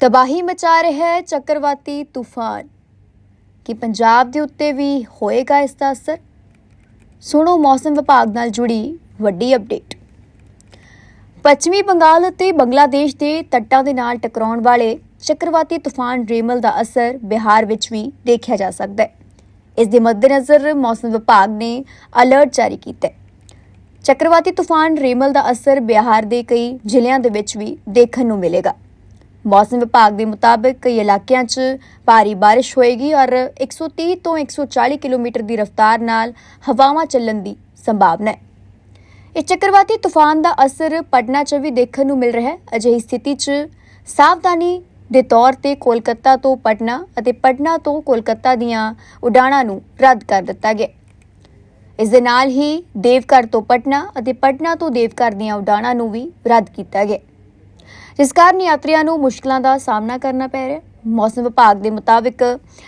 ਤਬਾਹੀ ਮਚਾ ਰਿਹਾ ਹੈ ਚੱਕਰਵਾਤੀ ਤੂਫਾਨ। ਕਿ ਪੰਜਾਬ ਦੇ ਉੱਤੇ ਵੀ ਹੋਏਗਾ ਇਸ ਦਾ ਅਸਰ? ਸੁਣੋ ਮੌਸਮ ਵਿਭਾਗ ਨਾਲ ਜੁੜੀ ਵੱਡੀ ਅਪਡੇਟ। ਪੱਛਮੀ ਬੰਗਾਲ ਅਤੇ ਬੰਗਲਾਦੇਸ਼ ਦੇ ਤੱਟਾਂ ਦੇ ਨਾਲ ਟਕਰਾਉਣ ਵਾਲੇ ਚੱਕਰਵਾਤੀ ਤੂਫਾਨ ਰੇਮਲ ਦਾ ਅਸਰ ਬਿਹਾਰ ਵਿੱਚ ਵੀ ਦੇਖਿਆ ਜਾ ਸਕਦਾ ਹੈ। ਇਸ ਦੇ ਮੱਦੇਨਜ਼ਰ ਮੌਸਮ ਵਿਭਾਗ ਨੇ ਅਲਰਟ ਜਾਰੀ ਕੀਤਾ ਹੈ। ਚੱਕਰਵਾਤੀ ਤੂਫਾਨ ਰੇਮਲ ਦਾ ਅਸਰ ਬਿਹਾਰ ਦੇ ਕਈ ਜ਼ਿਲ੍ਹਿਆਂ ਦੇ ਵਿੱਚ ਵੀ ਦੇਖਣ ਨੂੰ ਮਿਲੇਗਾ। ਮੌਸਮ ਵਿਭਾਗ ਦੇ ਮੁਤਾਬਕ ਕਈ ਇਲਾਕਿਆਂ 'ਚ ਭਾਰੀ ਬਾਰਿਸ਼ ਹੋਏਗੀ ਔਰ 130 ਤੋਂ 140 ਕਿਲੋਮੀਟਰ ਦੀ ਰਫ਼ਤਾਰ ਨਾਲ ਹਵਾਵਾਂ ਚੱਲਣ ਦੀ ਸੰਭਾਵਨਾ ਹੈ। ਇਹ ਚੱਕਰਵਾਤੀ ਤੂਫਾਨ ਦਾ ਅਸਰ ਪਟਨਾ 'ਚ ਵੀ ਦੇਖਣ ਨੂੰ ਮਿਲ ਰਿਹਾ ਹੈ। ਅਜਿਹੀ ਸਥਿਤੀ 'ਚ ਸਾਵਧਾਨੀ ਦੇ ਤੌਰ ਤੇ ਕੋਲਕਾਤਾ ਤੋਂ ਪਟਨਾ ਅਤੇ ਪਟਨਾ ਤੋਂ ਕੋਲਕਾਤਾ ਦੀਆਂ ਉਡਾਣਾਂ ਨੂੰ ਰੱਦ ਕਰ ਦਿੱਤਾ ਗਿਆ ਇਸ ਦੇ ਨਾਲ ਹੀ ਦੇਵਘਰ ਤੋਂ ਪਟਨਾ ਅਤੇ ਪਟਨਾ ਤੋਂ ਦੇਵਘਰ ਦੀਆਂ ਉਡਾਣਾਂ ਨੂੰ ਵੀ ਰੱਦ ਕੀਤਾ ਗਿਆ ਜਿਸ ਕਾਰਨ ਯਾਤਰੀਆਂ ਨੂੰ ਮੁਸ਼ਕਲਾਂ ਦਾ ਸਾਹਮਣਾ ਕਰਨਾ ਪੈ ਰਿਹਾ ਹੈ। ਮੌਸਮ ਵਿਭਾਗ ਦੇ ਮੁਤਾਬਿਕ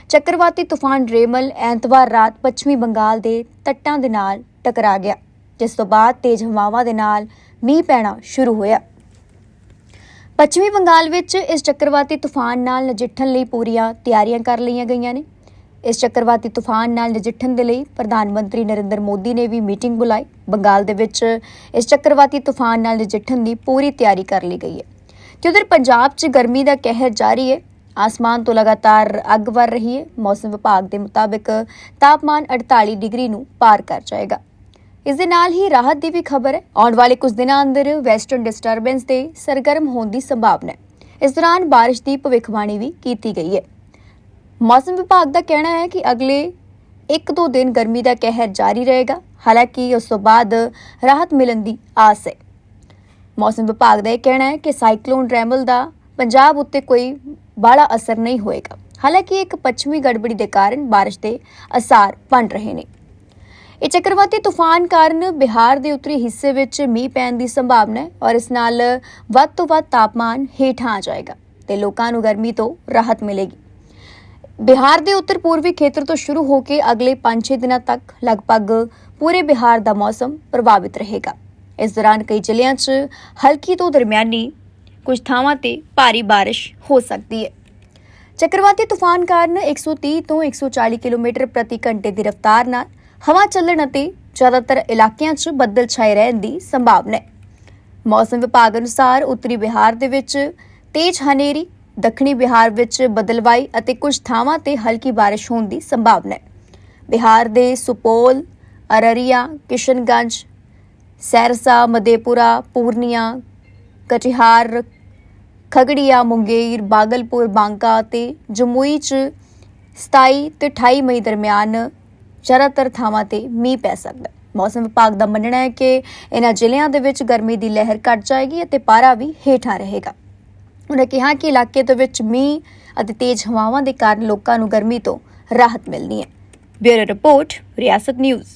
ਚੱਕਰਵਾਤੀ ਤੂਫਾਨ ਰੇਮਲ ਐਤਵਾਰ ਰਾਤ ਪੱਛਮੀ ਬੰਗਾਲ ਦੇ ਤੱਟਾਂ ਦੇ ਨਾਲ ਟਕਰਾ ਗਿਆ, ਜਿਸ ਤੋਂ ਬਾਅਦ ਤੇਜ਼ ਹਵਾਵਾਂ ਦੇ ਨਾਲ ਮੀਂਹ ਪੈਣਾ ਸ਼ੁਰੂ ਹੋਇਆ। ਪੱਛਮੀ ਬੰਗਾਲ ਵਿੱਚ ਇਸ ਚੱਕਰਵਾਤੀ ਤੂਫਾਨ ਨਾਲ ਨਜਿੱਠਣ ਲਈ ਪੂਰੀਆਂ ਤਿਆਰੀਆਂ ਕਰ ਲਈਆਂ ਗਈਆਂ ਨੇ। ਇਸ ਚੱਕਰਵਾਤੀ ਤੂਫਾਨ ਨਾਲ ਨਜਿੱਠਣ ਦੇ ਲਈ ਪ੍ਰਧਾਨ ਮੰਤਰੀ ਨਰਿੰਦਰ ਮੋਦੀ ਨੇ ਵੀ ਮੀਟਿੰਗ ਬੁਲਾਈ। ਬੰਗਾਲ ਦੇ ਵਿੱਚ ਇਸ ਚੱਕਰਵਾਤੀ ਤੂਫਾਨ ਨਾਲ ਨਜਿੱਠਣ ਦੀ ਪੂਰੀ ਤਿਆਰੀ ਕਰ ਲਈ ਗਈ ਹੈ। ਤੇ ਉਧਰ ਪੰਜਾਬ 'ਚ ਗਰਮੀ ਦਾ ਕਹਿਰ ਜਾਰੀ ਹੈ। ਆਸਮਾਨ ਤੋਂ ਲਗਾਤਾਰ ਅੱਗ ਵਰ ਰਹੀ ਹੈ। ਮੌਸਮ ਵਿਭਾਗ ਦੇ ਮੁਤਾਬਕ ਤਾਪਮਾਨ 48 ਡਿਗਰੀ ਨੂੰ ਪਾਰ ਕਰ ਜਾਏਗਾ। ਇਸ ਦੇ ਨਾਲ ਹੀ ਰਾਹਤ ਦੀ ਵੀ ਖਬਰ ਹੈ। ਆਉਣ ਵਾਲੇ ਕੁਝ ਦਿਨਾਂ ਅੰਦਰ ਵੈਸਟਰਨ ਡਿਸਟਰਬੈਂਸ ਦੇ ਸਰਗਰਮ ਹੋਣ ਦੀ ਸੰਭਾਵਨਾ ਹੈ। ਇਸ ਦੌਰਾਨ ਬਾਰਿਸ਼ ਦੀ ਭਵਿੱਖਬਾਣੀ ਵੀ ਕੀਤੀ ਗਈ ਹੈ। ਮੌਸਮ ਵਿਭਾਗ ਦਾ ਕਹਿਣਾ ਹੈ ਕਿ ਅਗਲੇ 1-2 ਦਿਨ ਗਰਮੀ ਦਾ ਕਹਿਰ ਜਾਰੀ ਰਹੇਗਾ। ਹਾਲਾਂਕਿ ਉਸ ਤੋਂ ਬਾਅਦ ਰਾਹਤ ਮਿਲਣ ਦੀ ਆਸ ਹੈ। ਮੌਸਮ ਵਿਭਾਗ ਦਾ ਇਹ ਕਹਿਣਾ ਹੈ ਕਿ ਸਾਈਕਲੋਨ ਰੈਮਲ ਦਾ ਪੰਜਾਬ ਉੱਤੇ ਕੋਈ ਬਾਹਲਾ ਅਸਰ ਨਹੀਂ ਹੋਏਗਾ। ਹਾਲਾਂਕਿ ਇੱਕ ਪੱਛਮੀ ਗੜਬੜੀ ਦੇ ਕਾਰਨ ਬਾਰਿਸ਼ ਦੇ ਅਸਾਰ ਬਣ ਰਹੇ ਨੇ। ਇਹ ਚੱਕਰਵਾਤੀ ਤੂਫਾਨ ਕਾਰਨ ਬਿਹਾਰ ਦੇ ਉੱਤਰੀ ਹਿੱਸੇ ਵਿੱਚ ਮੀਂਹ ਪੈਣ ਦੀ ਸੰਭਾਵਨਾ ਹੈ ਔਰ ਇਸ ਨਾਲ ਵੱਧ ਤੋਂ ਵੱਧ ਤਾਪਮਾਨ ਹੇਠਾਂ ਆ ਜਾਏਗਾ ਤੇ ਲੋਕਾਂ ਨੂੰ ਗਰਮੀ ਤੋਂ ਰਾਹਤ ਮਿਲੇਗੀ। ਬਿਹਾਰ ਦੇ ਉੱਤਰ ਪੂਰਬੀ ਖੇਤਰ ਤੋਂ ਸ਼ੁਰੂ ਹੋ ਕੇ ਅਗਲੇ 5-6 ਦਿਨਾਂ ਤੱਕ ਲਗਭਗ ਪੂਰੇ ਬਿਹਾਰ ਦਾ ਮੌਸਮ ਪ੍ਰਭਾਵਿਤ ਰਹੇਗਾ। ਇਸ ਦੌਰਾਨ ਕਈ ਜ਼ਿਲ੍ਹਿਆਂ 'ਚ ਹਲਕੀ ਤੋਂ ਦਰਮਿਆਨੀ ਕੁਝ ਥਾਵਾਂ ਤੇ ਭਾਰੀ ਬਾਰਿਸ਼ ਹੋ ਸਕਦੀ ਹੈ। ਚੱਕਰਵਾਤੀ ਤੂਫਾਨ ਕਾਰਨ 130 ਤੋਂ 140 ਕਿਲੋਮੀਟਰ ਪ੍ਰਤੀ ਘੰਟੇ ਦੀ ਰਫ਼ਤਾਰ ਨਾਲ ਹਵਾ ਚੱਲਣ ਅਤੇ ਜ਼ਿਆਦਾਤਰ ਇਲਾਕਿਆਂ 'ਚ ਬੱਦਲ ਛਾਏ ਰਹਿਣ ਦੀ ਸੰਭਾਵਨਾ ਹੈ। ਮੌਸਮ ਵਿਭਾਗ ਅਨੁਸਾਰ ਉੱਤਰੀ ਬਿਹਾਰ ਦੇ ਵਿੱਚ ਤੇਜ਼ ਹਨੇਰੀ, ਦੱਖਣੀ ਬਿਹਾਰ ਵਿੱਚ ਬਦਲਵਾਈ ਅਤੇ ਕੁਝ ਥਾਵਾਂ ਤੇ ਹਲਕੀ ਬਾਰਿਸ਼ ਹੋਣ ਦੀ ਸੰਭਾਵਨਾ ਹੈ। ਬਿਹਾਰ ਦੇ ਸੁਪੋਲ, ਅਰਰੀਆ, ਕਿਸ਼ਨਗੰਜ ਸੈਰਸਾ ਮਧੇਪੁਰਾ ਪੂਰਨੀਆ, ਕਟਿਹਾਰ, ਖਗੜੀਆ, ਮੁੰਗੇਰ, ਬਾਗਲਪੁਰ, ਬਾਂਕਾ ਅਤੇ ਜਮੂਈ ਚ 27 ਤੇ 28 ਮਈ ਦਰਮਿਆਨ ਜ਼ਿਆਦਾਤਰ ਥਾਵਾਂ ਤੇ ਮੀਂਹ ਪੈ ਸਕਦਾ ਹੈ। ਮੌਸਮ ਵਿਭਾਗ ਦਾ ਮੰਨਣਾ ਹੈ ਕਿ ਇਹਨਾਂ ਜ਼ਿਲ੍ਹਿਆਂ ਦੇ ਵਿੱਚ ਗਰਮੀ ਦੀ ਲਹਿਰ ਘਟ ਜਾਏਗੀ ਅਤੇ ਪਾਰਾ ਵੀ ਹੇਠਾਂ ਰਹੇਗਾ। ਉਹਨੇ ਕਿਹਾ ਕਿ ਇਲਾਕੇ ਦੇ ਵਿੱਚ ਮੀਂਹ ਅਤੇ ਤੇਜ਼ ਹਵਾਵਾਂ ਦੇ ਕਾਰਨ ਲੋਕਾਂ ਨੂੰ ਗਰਮੀ ਤੋਂ ਰਾਹਤ ਮਿਲਣੀ ਹੈ। Bureau report, Riyasat news.